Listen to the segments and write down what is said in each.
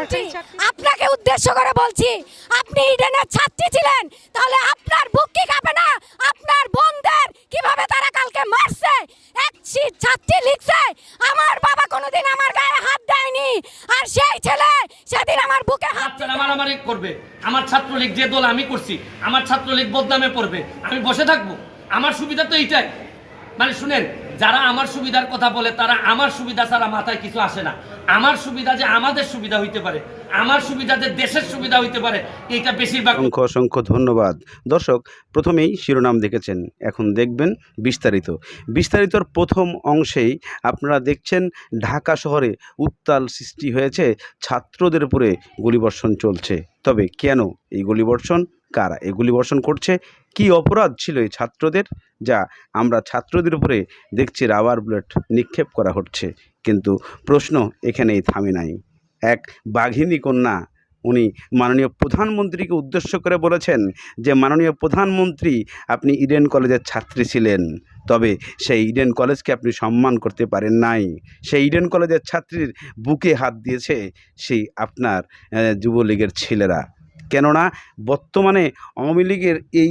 প্রধানমন্ত্রী আপনাকে উদ্দেশ্য করে বলছি আপনি ইডেনের ছাত্রী ছিলেন তাহলে আপনার বুক কি কাঁপে না? আপনার বোনদের কীভাবে তারা কালকে মারছে? এক ছাত্রী লিখছে আমার বাবা কোনোদিন আমার গায়ে হাত দেয়নি আর সেই ছেলে সেদিন আমার বুকে হাত বাচ্চারা মারামারি করবে। আমার ছাত্রলীগ যে দল আমি করছি আমার ছাত্রলীগ বদনামে পড়বে। আমি বসে থাকব। আমার সুবিধা তো এইটাই। মানে শুনেন যারা আমার সুবিধার কথা বলে তারা আমার সুবিধা ছাড়া মাথায় কিছু আসে না। আমার সুবিধা যে আমাদের সুবিধা হইতে পারে, আমার সুবিধা যে দেশের সুবিধা হইতে পারে এইটা বেশিরভাগ অসংখ্য অসংখ্য ধন্যবাদ। দর্শক, প্রথমেই শিরোনাম দেখেছেন, এখন দেখবেন বিস্তারিত। বিস্তারিতর প্রথম অংশেই আপনারা দেখছেন, ঢাকা শহরে উত্তাল সৃষ্টি হয়েছে, ছাত্রদের উপরে গুলিবর্ষণ চলছে। তবে কেন এই গুলিবর্ষণ, কারা এই গুলিবর্ষণ করছে, কি অপরাধ ছিল এই ছাত্রদের, যা আমরা ছাত্রদের উপরে দেখছি, রাবার বুলেট নিক্ষেপ করা হচ্ছে। কিন্তু প্রশ্ন এখানেই থামে নাই। এক বাঘিনী কন্যা, উনি মাননীয় প্রধানমন্ত্রীকে উদ্দেশ্য করে বলেছেন যে, মাননীয় প্রধানমন্ত্রী, আপনি ইডেন কলেজের ছাত্রী ছিলেন, তবে সেই ইডেন কলেজকে আপনি সম্মান করতে পারেন নাই। সেই ইডেন কলেজের ছাত্রীর বুকে হাত দিয়েছে সেই আপনার যুবলীগের ছেলেরা। কেননা, বর্তমানে আওয়ামী লীগের এই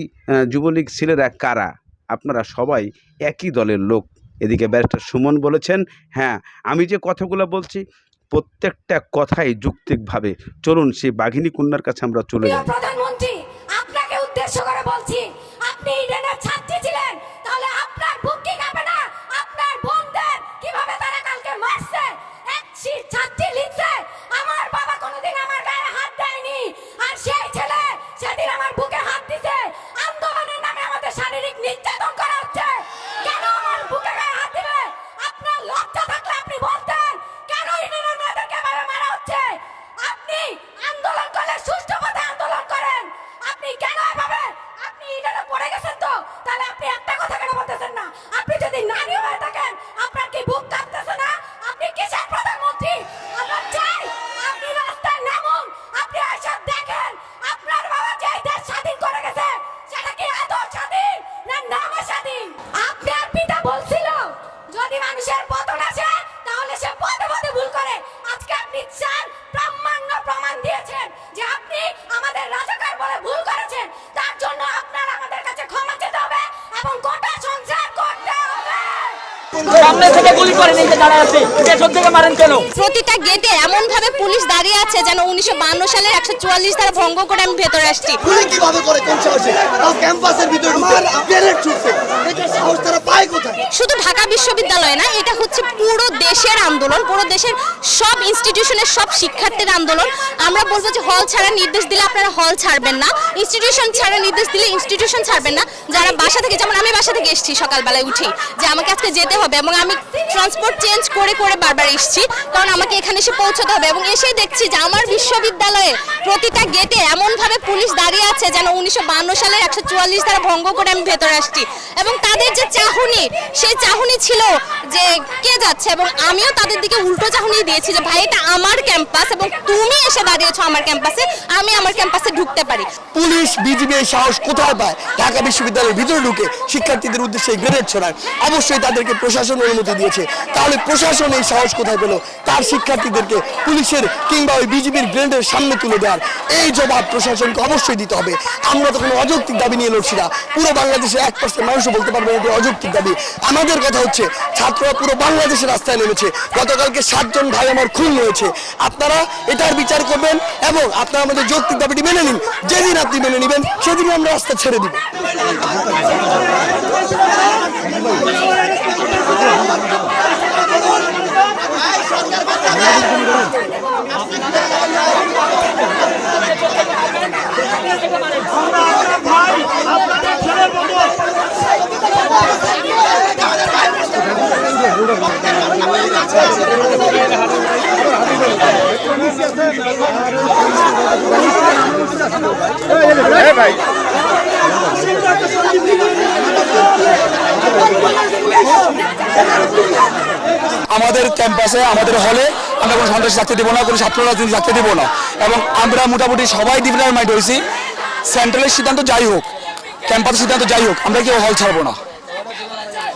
যুবলীগ ছেলেরা কারা? আপনারা সবাই একই দলের লোক। এদিকে ব্যারিস্টার সুমন বলেছেন হ্যাঁ আমি যে কথাগুলো বলছি, প্রত্যেকটা কথাই যুক্তিকভাবে। চলুন সেই বাঘিনী কন্যার কাছে আমরা চলে যাই। প্রধানমন্ত্রী, আপনাকে উদ্দেশ্য করে বলছি সামনে থেকে গুলি করে নিতে দাঁড়া আছে। পেছন থেকে মারেন কেন? প্রতিটা গেটে এমন ভাবে পুলিশ দাঁড়িয়ে আছে যেন উনিশশো বান্ন সালের একশো চুয়াল্লিশ ধারা ভঙ্গ করে আমি ভেতরে আসছি। গুলি কীভাবে করে? কোন সাহসে? তাও ক্যাম্পাসের ভিতরে ঢুকে গ্রেনেড ছুটছে। এটা সাহস তারা পায় কোথায়? শুধু ঢাকা বিশ্ববিদ্যালয়ে না এটা হচ্ছে পুরো দেশের আন্দোলন পুরো দেশের সব ইনস্টিটিউশনের সব শিক্ষার্থীর আন্দোলন। আমরা বলব যে হল ছাড়ার নির্দেশ দিলে আপনারা হল ছাড়বেন না। ইনস্টিটিউশন ছাড়ার নির্দেশ দিলে ইনস্টিটিউশন ছাড়বেন না। যারা বাসা থেকে যেমন আমি বাসা থেকে এসেছি সকালবেলায় উঠে যে আমাকে আজকে যেতে হবে এবং আমি ট্রান্সপোর্ট চেঞ্জ করে করে বারবার এসেছি, কারণ আমাকে এখানে এসে পৌঁছতে হবে এবং এসেই দেখছি যে আমার বিশ্ববিদ্যালয়ে প্রতিটা গেটে এমন ভাবে পুলিশ দাঁড়িয়ে আছে যেন উনিশশো সালের একশো চুয়াল্লিশ ধারা ভঙ্গ করে আমি ভেতরে আসছি। এবং তাদের যে চাহনি, সেই চাহনি ছিল যে কে যাচ্ছে এবং আমিও তাদের দিকে উল্টো চাহনি দিয়েছি যে, ভাই, এটা আমার ক্যাম্পাস এবং তুমি এসে দাঁড়িয়েছো আমার ক্যাম্পাসে আমি আমার ক্যাম্পাসে ঢুকতে পারি। পুলিশ, বিজিবি সাহস কোথায় পায়? ঢাকা বিশ্ববিদ্যালয়ের ভিতরে ঢুকে শিক্ষার্থীদের উদ্দেশ্যে গ্রেনেড ছড়ায়। অবশ্যই তাদেরকে প্রশাসন অনুমতি দিয়েছে। তাহলে প্রশাসন এই সাহস কোথায় পেল? তার শিক্ষার্থীদেরকে পুলিশের কিংবা ওই বিজিবির গ্রেনেডের সামনে তুলে দেওয়ার এই জবাব প্রশাসনকে অবশ্যই দিতে হবে। আমরা তো কোনো অযৌক্তিক দাবি নিয়ে লড়ছি না। পুরো বাংলাদেশের এক পার্সেন্ট মানুষও বলতে পারবে এটি অযৌক্তিক দাবি। আমাদের কথা হচ্ছে, ছাত্ররা পুরো বাংলাদেশের রাস্তায় নেমেছে। গতকালকে সাতজন ভাই আমার খুন হয়েছে। আপনারা এটার বিচার করবেন এবং আপনারা আমাদের যৌক্তিক দাবিটি মেনে নিন। যেদিন আপনি মেনে নেবেন, সেদিনই আমরা রাস্তা ছেড়ে দিব। আমাদের ক্যাম্পাসে, আমাদের হলে আমরা কোনো সন্ত্রাসী থাকতে দেবো না, কোনো ছাত্র রাজনীতি থাকতে দেবো না। এবং আমরা মোটামুটি সবাই ডিফারেন্ট মাইন্ড হয়েছি। সেন্ট্রালের সিদ্ধান্ত যাই হোক ক্যাম্পাসের সিদ্ধান্ত যাই হোক, আমরা কেউ হল ছাড়বো না।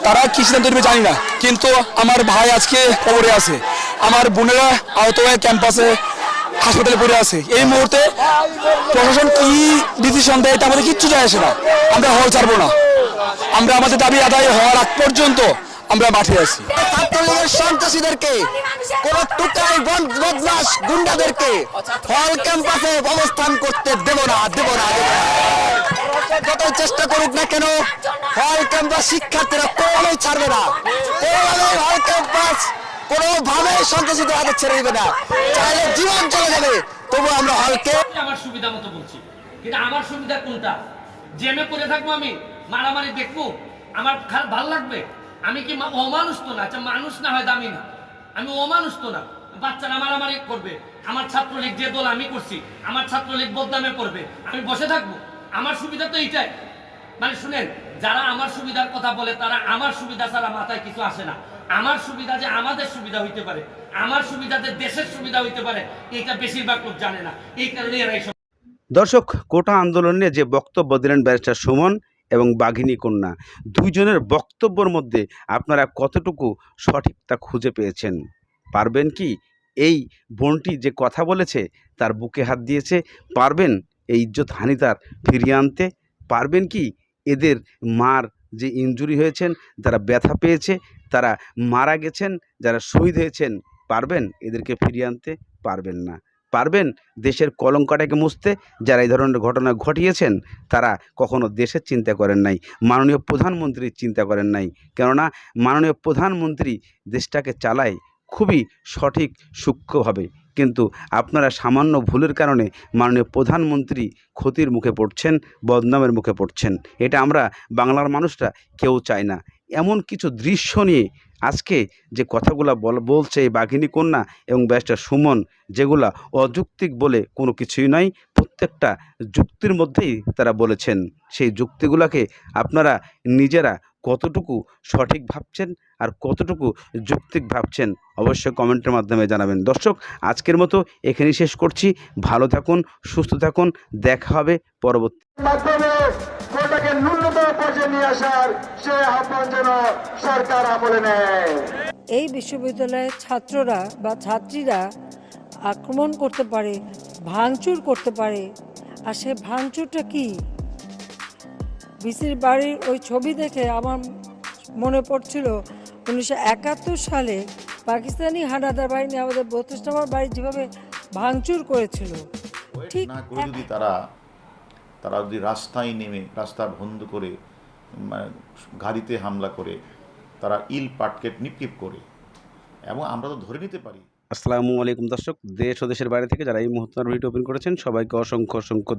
তারা কি সিদ্ধান্ত নেবে জানি না, কিন্তু আমার ভাই আজকে খবরে আছে। আমার বোনেরা আহত হয়ে ক্যাম্পাসে হাসপাতালে পড়ে আছে। এই মুহূর্তে প্রশাসন কি ডিসিশন দেয় এটা আমাদের কিচ্ছু যায় আসে না। আমরা হল ছাড়বো না। আমরা আমাদের দাবি আদায় হওয়ার আগ পর্যন্ত আমরা মাঠে আছি। ছাত্রলীগের সন্ত্রাসীদেরকে কোন টুকাই বদমাস গুন্ডাদেরকে হল ক্যাম্পাসে অবস্থান করতে দেব না দেব না চেষ্টা করুক না কেন হল ক্যাম্পাস শিক্ষার্থীরা কোনোভাবেই ছাড়বে না। কোনোভাবেই হল ক্যাম্পাস কোনোভাবেই সন্ত্রাসীদের হাতে ছেড়ে দেবে না। চাইলে জীবন চলে যাবে তবু আমরা হলকে আমি আমার সুবিধা মতো বলছি। কিন্তু আমার সুবিধা কোনটা? জেমে পড়ে থাকব আমি? মারামারি দেখব? আমার ভালো লাগবে? আমি কি অমানুষ তো না আচ্ছা মানুষ না হয় দামি না। আমি অমানুষ তো না। বাচ্চারা মারামারি করবে। আমার ছাত্রলীগ যে দল আমি করছি, আমার ছাত্রলীগ বদনামে পড়বে। আমি বসে থাকব। আমার সুবিধা তো এইটাই। মানে শুনেন, যারা আমার সুবিধার কথা বলে, তারা আমার সুবিধা ছাড়া মাথায় কিছু আসে না। আমার সুবিধা যে আমাদের সুবিধা হইতে পারে, আমার সুবিধা যে দেশের সুবিধা হইতে পারে এটা বেশিরভাগ লোক জানে না। এই কারণে এরা দর্শক, কোটা আন্দোলনে যে বক্তব্য দিলেন ব্যারিস্টার সুমন এবং বাঘিনী কন্যা। দুইজনের বক্তব্যর মধ্যে আপনারা কতটুকু সঠিক তা খুঁজে পেয়েছেন? পারবেন কি? এই বোনটি যে কথা বলেছে, তার বুকে হাত দিয়েছে। পারবেন এই ইজ্জত হানি তার ফিরিয়ে আনতে? পারবেন কি? এদের মার যে ইনজুরি হয়েছেন, যারা ব্যথা পেয়েছে, তারা মারা গেছেন, যারা শহীদ হয়েছেন, পারবেন? এদেরকে ফিরিয়ে আনতে? পারবেন না। পারবেন দেশের কলঙ্কাটাকে মুছতে। যারা এই ধরনের ঘটনা ঘটিয়েছেন, তারা কখনো দেশের চিন্তা করেন নাই, মাননীয় প্রধানমন্ত্রীর চিন্তা করেন নাই। কেননা, মাননীয় প্রধানমন্ত্রী দেশটাকে চালায় খুবই সঠিক, সূক্ষ্মভাবে। কিন্তু আপনারা সামান্য ভুলের কারণে মাননীয় প্রধানমন্ত্রী ক্ষতির মুখে পড়ছেন, বদনামের মুখে পড়ছেন। এটা আমরা বাংলার মানুষরা কেউ চায় না। এমন কিছু দৃশ্য নিয়ে আজকে যে কথাগুলা বল, বলছে এই বাঘিনী কন্যা এবং ব্যাসটা সুমন, যেগুলা অযৌক্তিক বলে কোনো কিছুই নয়, প্রত্যেকটা যুক্তির মধ্যেই তারা বলেছেন। সেই যুক্তিগুলাকে আপনারা নিজেরা কতটুকু সঠিক ভাবছেন আর কতটুকু যৌক্তিক ভাবছেন অবশ্যই কমেন্টের মাধ্যমে জানাবেন। দর্শক আজকের মতো এখানেই শেষ করছি। ভালো থাকুন সুস্থ থাকুন। দেখা হবে পরবর্তী মাধ্যমে কোটাকে ন্যূনতম পর্যায়ে নিয়ে আসার সে আহ্বান যেন সরকার আমলে নেয়। এই বিশ্ববিদ্যালয়ের ছাত্ররা বা ছাত্রীরা আক্রমণ করতে পারে ভাঙচুর করতে পারে। আর সে ভাঙচুরটা কি? বিসির বাড়ির ওই ছবি দেখে আমার মনে পড়ছিল উনিশশো একাত্তর সালে পাকিস্তানি হানাদার বাহিনী আমাদের বত্রিশ নম্বর বাড়ি যেভাবে ভাঙচুর করেছিল ঠিক না করে যদি তারা তারা যদি রাস্তায় নেমে রাস্তা বন্ধ করে মানে গাড়িতে হামলা করে তারা ইল পাটকেট নিক্ষেপ করে এবং আমরা তো ধরে নিতে পারি আসসালামু আলাইকুম দর্শক দেশ ও দেশের বাইরে থেকে যারা এই মুহূর্তে ভিডিও ওপেন করেছেন সবাইকে অসংখ্য অসংখ্য।